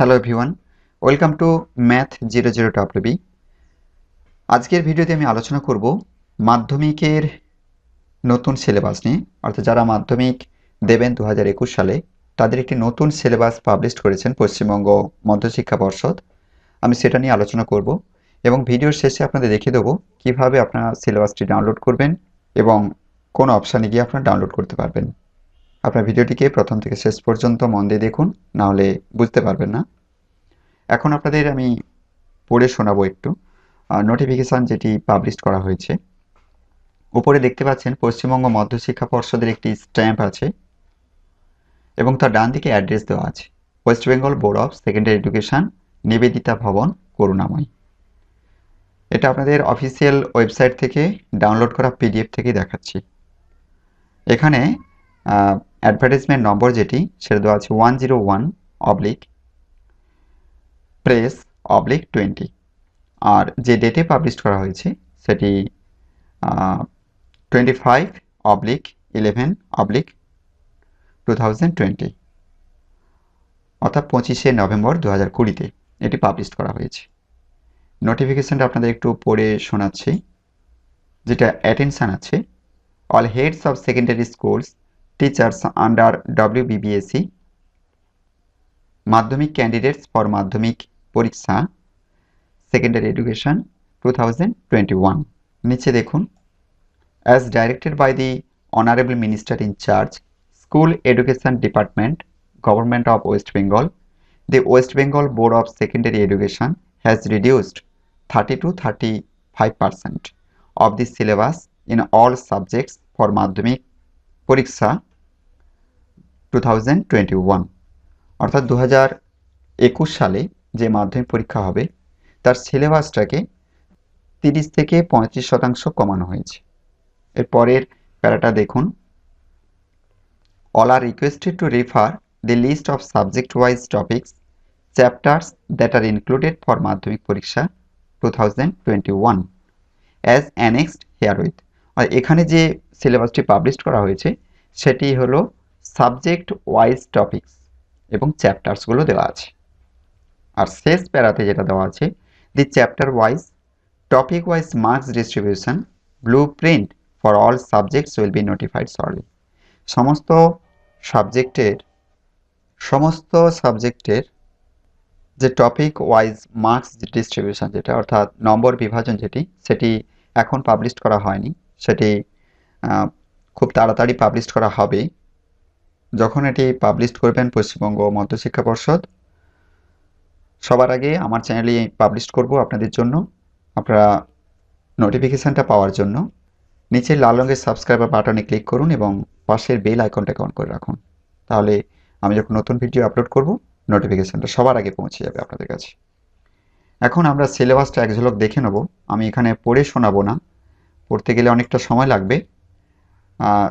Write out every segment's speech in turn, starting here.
Hello everyone welcome to math zero zero টপলিবি আজকের ভিডিওতে আমি আলোচনা করব মাধ্যমিকের নতুন সিলেবাস নিয়ে। অর্থাৎ যারা মাধ্যমিক দেবেন দু হাজার একুশ সালে, তাদের একটি নতুন সিলেবাস পাবলিশ করেছেন পশ্চিমবঙ্গ মধ্যশিক্ষা পর্ষদ। আমি সেটা নিয়ে আলোচনা করব এবং ভিডিওর শেষে আপনাদের দেখিয়ে দেবো কীভাবে আপনারা সিলেবাসটি ডাউনলোড করবেন এবং কোন অপশানে গিয়ে আপনারা ডাউনলোড করতে পারবেন। আপনার ভিডিওটিকে প্রথম থেকে শেষ পর্যন্ত মন দিয়ে দেখুন নাহলে বুঝতে পারবেন না। এখন আপনাদের আমি পড়ে শোনাবো একটু। নোটিফিকেশান যেটি পাবলিশ করা হয়েছে। উপরে দেখতে পাচ্ছেন, পশ্চিমবঙ্গ মধ্যশিক্ষা পর্ষদের একটি স্ট্যাম্প আছে এবং তার ডান দিকে অ্যাড্রেস দেওয়া আছে। West Bengal board of secondary education Nivedita Bhavan Karunamoyee এটা আপনাদের অফিসিয়াল ওয়েবসাইট থেকে ডাউনলোড করা পিডিএফ থেকে দেখাচ্ছি। এখানে অ্যাডভার্টাইজমেন্ট নম্বর যেটি, সেটা দেওয়া আছে one zero one oblique press oblique twenty আর যে ডেটে পাবলিশ করা হয়েছে, সেটি twenty five oblique eleven oblique two thousand twenty অর্থাৎ পঁচিশে নভেম্বর দু হাজার কুড়িতে এটি পাবলিশ করা হয়েছে। নোটিফিকেশানটা আপনাদের একটু পড়ে শোনাচ্ছি। যেটা অ্যাটেনশান আছে all heads of secondary schools teachers under WBBSE Madhyamik candidates for মাধ্যমিক পরীক্ষা সেকেন্ডারি এডুকেশন টু নিচে দেখুন as directed by the honourable minister in charge school education department government of West Bengal the West Bengal board of secondary education has reduced thirty to thirty five percent of the syllabus in all subjects for মাধ্যমিক পরীক্ষা। Two thousand twenty one অর্থাৎ দু হাজার একুশ সালে যে মাধ্যমিক পরীক্ষা হবে, তার সিলেবাসটাকে তিরিশ থেকে পঁয়ত্রিশ শতাংশ কমানো হয়েছে। এর পরের প্যারাটা দেখুন। All are requested to refer the list of subject wise topics chapters that are included for Madhyamik পরীক্ষা two thousand twenty one as annexed herewith আর এখানে যে সিলেবাসটি পাবলিশ করা হয়েছে, সেটি হলো সাবজেক্ট ওয়াইজ টপিকস এবং চ্যাপ্টার্সগুলো দেওয়া আছে। আর শেষ প্যারাতে যেটা দেওয়া আছে the chapter wise topic wise marks distribution blue print for all subjects will be notified সরলি সমস্ত সাবজেক্টের সমস্ত সাবজেক্টের যে টপিক ওয়াইজ মার্কস ডিস্ট্রিবিউশন যেটা, অর্থাৎ নম্বর বিভাজন যেটি, সেটি এখন পাবলিশ করা হয়নি। সেটি খুব তাড়াতাড়ি পাবলিশ করা হবে। যখন এটি পাবলিশ করবেন পশ্চিমবঙ্গ মধ্যশিক্ষা পর্ষদ, সবার আগে আমার চ্যানেলে পাবলিশ করব আপনাদের জন্য। আপনারা নোটিফিকেশানটা পাওয়ার জন্য। নিচে লাল রঙের সাবস্ক্রাইবার বাটনে ক্লিক করুন এবং পাশের বেল আইকনটাকে অন করে রাখুন। তাহলে আমি যখন নতুন ভিডিও আপলোড করব নোটিফিকেশানটা সবার আগে পৌঁছে যাবে আপনাদের কাছে। এখন আমরা সিলেবাসটা এক ঝলক দেখে নেব। আমি এখানে পড়ে শোনাবো না। পড়তে গেলে অনেকটা সময় লাগবে।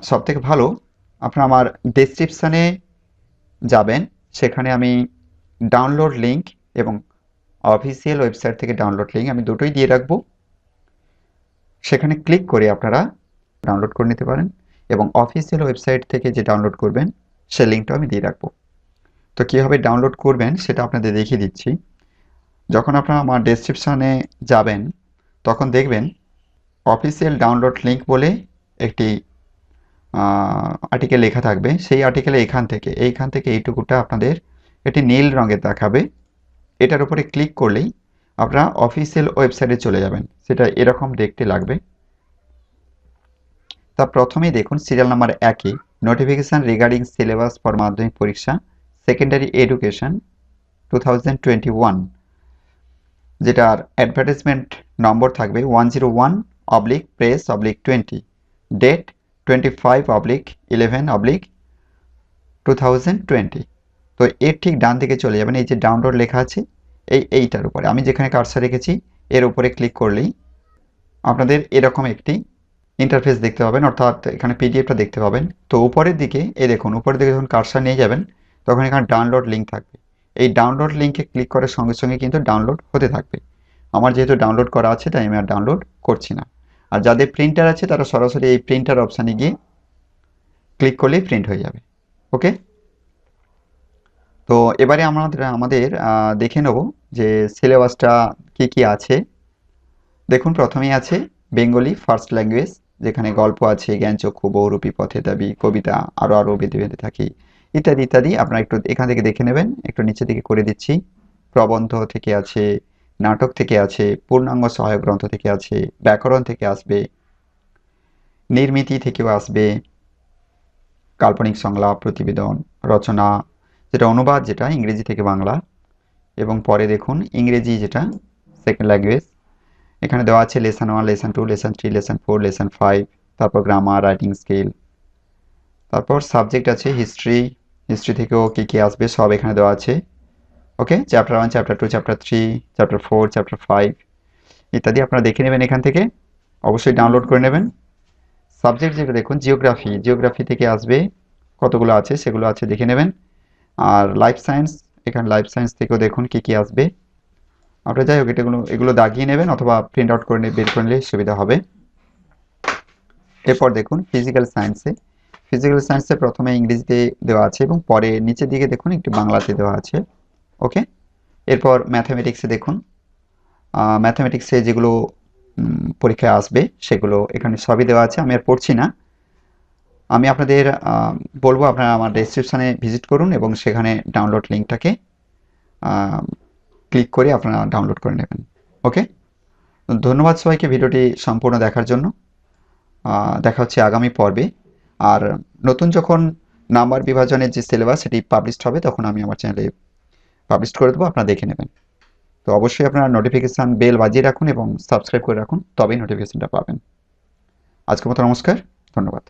সব থেকে ভালো আপনারা আমার ডেসক্রিপশানে যাবেন। সেখানে আমি ডাউনলোড লিঙ্ক এবং অফিসিয়াল ওয়েবসাইট থেকে ডাউনলোড লিঙ্ক আমি দুটোই দিয়ে রাখব। সেখানে ক্লিক করে আপনারা ডাউনলোড করে নিতে পারেন এবং অফিসিয়াল ওয়েবসাইট থেকে যে ডাউনলোড করবেন, সে লিঙ্কটাও আমি দিয়ে রাখব। তো কীভাবে ডাউনলোড করবেন, সেটা আপনাদের দেখিয়ে দিচ্ছি। যখন আপনারা আমার ডেসক্রিপশানে যাবেন, তখন দেখবেন অফিসিয়াল ডাউনলোড লিঙ্ক বলে একটি আর্টিকেল লেখা থাকবে। সেই আর্টিকেলে এখান থেকে, এইখান থেকে এইটুকুটা আপনাদের এটি নীল রঙের দেখাবে। এটার উপরে ক্লিক করলেই আপনারা অফিসিয়াল ওয়েবসাইটে চলে যাবেন। সেটা এরকম দেখতে লাগবে। তা প্রথমেই দেখুন সিরিয়াল নাম্বার একে notification regarding syllabus for Madhyamik পরীক্ষা সেকেন্ডারি এডুকেশন টু যেটার অ্যাডভার্টাইজমেন্ট নম্বর থাকবে one zero one oblique press oblique twenty date twenty five oblique eleven oblique two thousand twenty তো এর ঠিক ডান দিকে চলে যাবেন, এই যে ডাউনলোড লেখা আছে, এই এইটার উপরে। আমি যেখানে কারসার রেখেছি, এর উপরে ক্লিক করলেই আপনাদের এরকম একটি ইন্টারফেস দেখতে পাবেন, অর্থাৎ এখানে পিডিএফটা দেখতে পাবেন। তো উপরের দিকে, এই দেখুন, উপরের দিকে যখন কারসার নিয়ে যাবেন, তখন এখানে ডাউনলোড লিঙ্ক থাকবে। এই ডাউনলোড লিঙ্কে ক্লিক করার সঙ্গে সঙ্গে কিন্তু ডাউনলোড হতে থাকবে। আমার যেহেতু ডাউনলোড করা আছে, তাই আমি আর ডাউনলোড করছি না। আর যাদের প্রিন্টার আছে, তারা সরাসরি এই প্রিন্টার অপশানে গিয়ে ক্লিক করলেই প্রিন্ট হয়ে যাবে ওকে তো এবারে আমাদের আমাদের দেখে নেব যে সিলেবাসটা কি কি আছে। দেখুন, প্রথমেই আছে বেঙ্গলি ফার্স্ট ল্যাঙ্গুয়েজ যেখানে গল্প আছে জ্ঞানচক্ষু বহুরূপী পথে দাবি, কবিতা আরও আরও বেঁধে বেঁধে থাকি, ইত্যাদি ইত্যাদি। আপনারা একটু এখান থেকে দেখে নেবেন, একটু নিচে দিকে করে দিচ্ছি। প্রবন্ধ থেকে আছে নাটক থেকে আছে, পূর্ণাঙ্গ সহায়ক গ্রন্থ থেকে আছে, ব্যাকরণ থেকে আসবে, নির্মিতি থেকেও আসবে, কাল্পনিক সংলাপ, প্রতিবেদন, রচনা, যেটা অনুবাদ, যেটা ইংরেজি থেকে বাংলা, এবং পরে দেখুন ইংরেজি যেটা সেকেন্ড ল্যাঙ্গুয়েজ এখানে দেওয়া আছে lesson one lesson two lesson three lesson four lesson five তারপর গ্রামার রাইটিং স্কিল তারপর সাবজেক্ট আছে হিস্ট্রি হিস্ট্রি থেকেও কী কী আসবে সব এখানে দেওয়া আছে। Okay chapter one chapter two chapter three chapter four chapter five ইত্যাদি আপনারা দেখে নেবেন এখান থেকে। অবশ্যই ডাউনলোড করে নেবেন। সাবজেক্ট যেটা দেখুন জিওগ্রাফি জিওগ্রাফি থেকে আসবে, কতগুলো আছে সেগুলো আছে দেখে নেবেন। আর লাইফ সায়েন্স এখানে লাইফ সায়েন্স থেকেও দেখুন কী কী আসবে। আপনারা যাই হোক এটাগুলো এগুলো দাগিয়ে নেবেন অথবা প্রিন্ট আউট করে বের করে নিলে সুবিধা হবে। এরপর দেখুন ফিজিক্যাল সায়েন্সে ফিজিক্যাল সায়েন্সে প্রথমে ইংরেজিতে দেওয়া আছে এবং পরে নিচের দিকে দেখুন, একটি বাংলাতে দেওয়া আছে। ওকে এরপর ম্যাথামেটিক্সে দেখুন। ম্যাথামেটিক্সে যেগুলো পরীক্ষায় আসবে, সেগুলো এখানে সবই দেওয়া আছে। আমি আর পড়ছি না। আমি আপনাদের বলব আপনারা আমার ডেসক্রিপশানে ভিজিট করুন এবং সেখানে ডাউনলোড লিঙ্কটাকে ক্লিক করে আপনারা ডাউনলোড করে নেবেন। ওকে ধন্যবাদ সবাইকে ভিডিওটি সম্পূর্ণ দেখার জন্য। দেখা হচ্ছে আগামী পর্বে। আর নতুন যখন নাম্বার বিভাজনের যে সিলেবাস সেটি পাবলিশড হবে, তখন আমি আমার চ্যানেলে পাবলিশ করে দেবো, আপনারা দেখে নেবেন। তো অবশ্যই আপনারা নোটিফিকেশান বেল বাজিয়ে রাখুন এবং সাবস্ক্রাইব করে রাখুন, তবেই নোটিফিকেশানটা পাবেন। আজকের মতো নমস্কার, ধন্যবাদ।